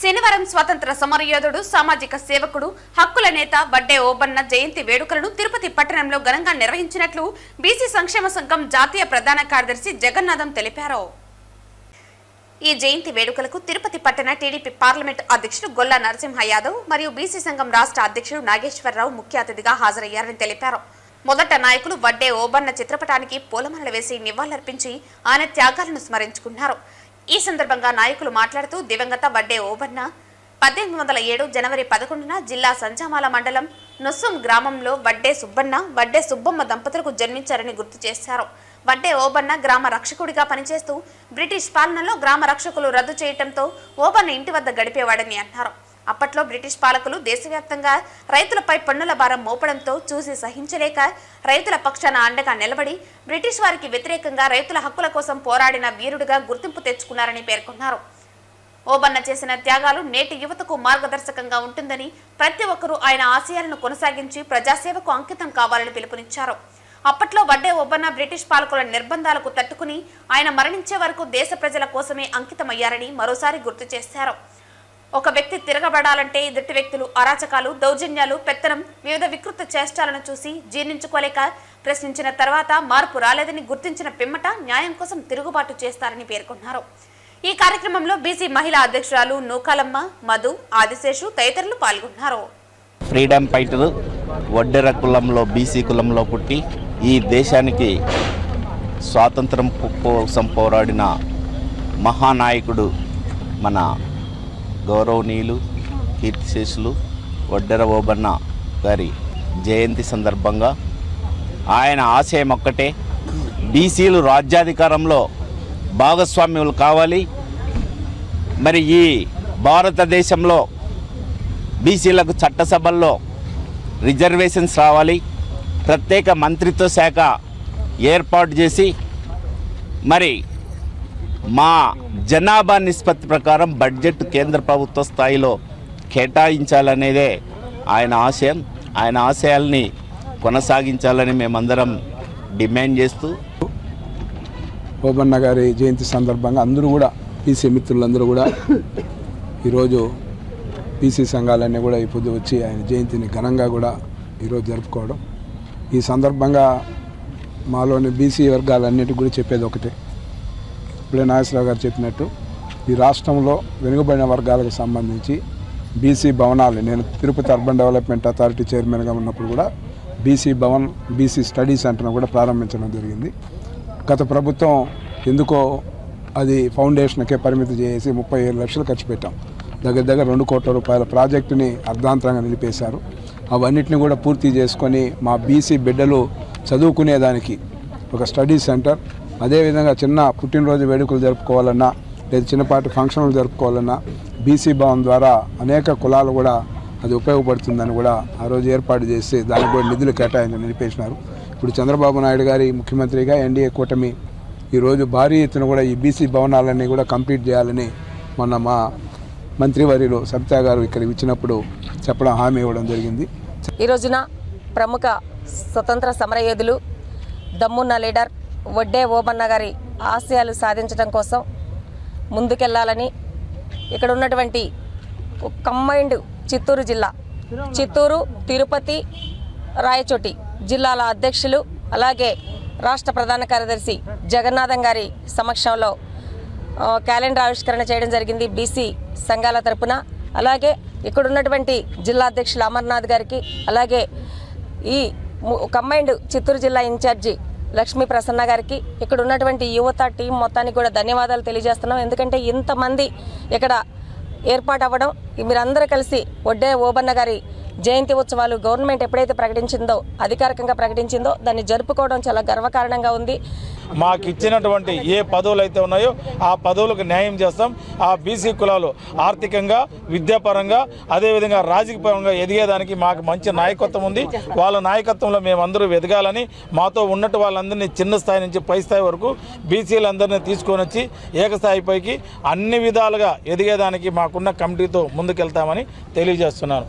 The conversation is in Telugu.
శనివారం స్వాతంత్ర సమరయోధుడు సామాజిక సేవకుడు హక్కుల నేత వడ్డే ఓబన్న జయంతి వేడుకలను తిరుపతి పట్టణంలో ఘనంగా నిర్వహించినట్లు బీసీ సంక్షేమ సంఘం జాతీయ ప్రధాన కార్యదర్శి జగన్నాథం తెలిపారు. ఈ జయంతి వేడుకలకు తిరుపతి పట్టణ టీడీపీ పార్లమెంట్ అధ్యక్షుడు గొల్లా నరసింహ యాదవ్ మరియు బీసీ సంఘం రాష్ట్ర అధ్యక్షుడు నాగేశ్వరరావు ముఖ్య అతిథిగా హాజరయ్యారని తెలిపారు. మొదట నాయకులు వడ్డే ఓబన్న చిత్రపటానికి పూలమాలలు వేసి నివాళులర్పించి ఆయన త్యాగాలను స్మరించుకున్నారు. ఈ సందర్భంగా నాయకులు మాట్లాడుతూ దివంగత వడ్డే ఓబన్న పద్దెనిమిది వందల ఏడు జనవరి పదకొండున జిల్లా సంచామాల మండలం నొస్సుం గ్రామంలో వడ్డే సుబ్బన్న వడ్డే సుబ్బమ్మ దంపతులకు జన్మించారని గుర్తు చేశారు. వడ్డే ఓబన్న గ్రామ రక్షకుడిగా పనిచేస్తూ బ్రిటిష్ పాలనలో గ్రామ రక్షకులు రద్దు చేయటంతో ఓబన్న ఇంటి వద్ద గడిపేవాడని అన్నారు. అప్పట్లో బ్రిటిష్ పాలకులు దేశవ్యాప్తంగా రైతులపై పన్నుల భారం మోపడంతో చూసి సహించలేక రైతుల పక్షాన అండగా నిలబడి బ్రిటిష్ వారికి వ్యతిరేకంగా రైతుల హక్కుల కోసం పోరాడిన వీరుడిగా గుర్తింపు తెచ్చుకున్నారని పేర్కొన్నారు. ఓబన్న చేసిన త్యాగాలు నేటి యువతకు మార్గదర్శకంగా ఉంటుందని ప్రతి ఒక్కరూ ఆయన ఆశయాలను కొనసాగించి ప్రజాసేవకు అంకితం కావాలని పిలుపునిచ్చారు. అప్పట్లో వడ్డే ఓబన్న బ్రిటిష్ పాలకుల నిర్బంధాలకు తట్టుకుని ఆయన మరణించే వరకు దేశ ప్రజల కోసమే అంకితమయ్యారని మరోసారి గుర్తు చేశారు. ఒక వ్యక్తి తిరగబడాలంటే ఎదుటి వ్యక్తులు అరాచకాలు దౌర్జన్యాలు పెత్తనం వివిధ వికృత చేష్టాలను చూసి జీర్ణించుకోలేక ప్రశ్నించిన తర్వాత మార్పు రాలేదని గుర్తించిన పిమ్మట న్యాయం కోసం తిరుగుబాటు చేస్తారని పేర్కొన్నారు. ఈ కార్యక్రమంలో బీసీ మహిళా అధ్యక్షురాలు నూకాలమ్మ మధు ఆదిశేషు తదితరులు పాల్గొన్నారు. ఫ్రీడమ్ ఫైటర్ వడ్డెర కులంలో బీసీ కులంలో పుట్టి ఈ దేశానికి స్వాతంత్రం కోసం పోరాడిన మహానాయకుడు మన గౌరవనీయులు కీర్తిశేషులు వడ్డెర ఓబన్న గారి జయంతి సందర్భంగా ఆయన ఆశయం ఒక్కటే బీసీలు రాజ్యాధికారంలో భాగస్వామ్యులు కావాలి. మరి ఈ భారతదేశంలో బీసీలకు చట్టసభల్లో రిజర్వేషన్స్ రావాలి. ప్రత్యేక మంత్రిత్వ శాఖ ఏర్పాటు చేసి మరి మా జనాభా నిష్పత్తి ప్రకారం బడ్జెట్ కేంద్ర ప్రభుత్వ స్థాయిలో కేటాయించాలనేదే ఆయన ఆశయం. ఆయన ఆశయాల్ని కొనసాగించాలని మేమందరం డిమాండ్ చేస్తూ ఓబన్న గారి జయంతి సందర్భంగా అందరూ కూడా పీసీ మిత్రులందరూ కూడా ఈరోజు పీసీ సంఘాలన్నీ కూడా ఈ పొద్దు వచ్చి ఆయన జయంతిని ఘనంగా కూడా ఈరోజు జరుపుకోవడం. ఈ సందర్భంగా మాలోని బీసీ వర్గాలన్నిటికి కూడా చెప్పేది ఒకటే. ఇప్పుడే నాగేశ్వరరావు గారు చెప్పినట్టు ఈ రాష్ట్రంలో వెనుకబడిన వర్గాలకు సంబంధించి బీసీ భవనాలు నేను తిరుపతి అర్బన్ డెవలప్మెంట్ అథారిటీ చైర్మన్గా ఉన్నప్పుడు కూడా బీసీ భవన్ బీసీ స్టడీ సెంటర్ను కూడా ప్రారంభించడం జరిగింది. గత ప్రభుత్వం ఎందుకో అది ఫౌండేషన్కే పరిమితి చేసి ముప్పై ఏడు లక్షలు ఖర్చు పెట్టాం. దగ్గర దగ్గర రెండు కోట్ల రూపాయల ప్రాజెక్టుని అర్ధాంతరంగా నిలిపేశారు. అవన్నిటిని కూడా పూర్తి చేసుకొని మా బీసీ బిడ్డలు చదువుకునేదానికి ఒక స్టడీ సెంటర్ అదేవిధంగా చిన్న పుట్టినరోజు వేడుకలు జరుపుకోవాలన్నా లేదా చిన్నపాటి ఫంక్షన్లు జరుపుకోవాలన్నా బీసీ భవన్ ద్వారా అనేక కులాలు కూడా అది ఉపయోగపడుతుందని కూడా ఆ రోజు ఏర్పాటు చేసి దానికి కూడా నిధులు కేటాయించి నిలిపేసినారు. ఇప్పుడు చంద్రబాబు నాయుడు గారి ముఖ్యమంత్రిగా ఎన్డీఏ కూటమి ఈరోజు భారీ ఎత్తున కూడా ఈ బీసీ భవనాలన్నీ కూడా కంప్లీట్ చేయాలని మొన్న మా మంత్రివర్యులు సబితా గారు ఇక్కడ ఇచ్చినప్పుడు చెప్పడం హామీ ఇవ్వడం జరిగింది. ఈ రోజున ప్రముఖ స్వతంత్ర సమరయోధులు దమ్మున్న లీడర్ వడ్డే ఓబన్న గారి ఆశయాలు సాధించడం కోసం ముందుకెళ్ళాలని ఇక్కడ ఉన్నటువంటి కంబైండ్ చిత్తూరు జిల్లా. చిత్తూరు తిరుపతి రాయచోటి జిల్లాల అధ్యక్షులు అలాగే రాష్ట్ర ప్రధాన కార్యదర్శి జగన్నాథం గారి సమక్షంలో క్యాలెండర్ ఆవిష్కరణ చేయడం జరిగింది బీసీ సంఘాల తరపున. అలాగే ఇక్కడ ఉన్నటువంటి జిల్లా అధ్యక్షులు అమర్నాథ్ గారికి అలాగే ఈ ము- కంబైండ్ చిత్తూరు జిల్లా ఇన్ఛార్జి లక్ష్మీ ప్రసన్న గారికి ఇక్కడ ఉన్నటువంటి యువత టీం మొత్తానికి కూడా ధన్యవాదాలు తెలియజేస్తున్నాం. ఎందుకంటే ఇంతమంది ఇక్కడ ఏర్పాటు అవ్వడం మీరందరూ కలిసి వడ్డే ఓబన్న గారి జయంతి ఉత్సవాలు గవర్నమెంట్ ఎప్పుడైతే ప్రకటించిందో అధికారికంగా ప్రకటించిందో దాన్ని జరుపుకోవడం చాలా గర్వకారణంగా ఉంది. మాకు ఇచ్చినటువంటి ఏ పదవులు అయితే ఉన్నాయో ఆ పదవులకు న్యాయం చేస్తాం. ఆ బీసీ కులాలు ఆర్థికంగా విద్యాపరంగా అదేవిధంగా రాజకీయపరంగా ఎదిగేదానికి మాకు మంచి నాయకత్వం ఉంది. వాళ్ళ నాయకత్వంలో మేమందరూ ఎదగాలని మాతో ఉన్నట్టు వాళ్ళందరినీ చిన్న స్థాయి నుంచి పై స్థాయి వరకు బీసీలందరినీ తీసుకొని వచ్చి ఏకస్థాయిపైకి అన్ని విధాలుగా ఎదిగేదానికి మాకున్న కమిటీతో ముందుకెళ్తామని తెలియజేస్తున్నాను.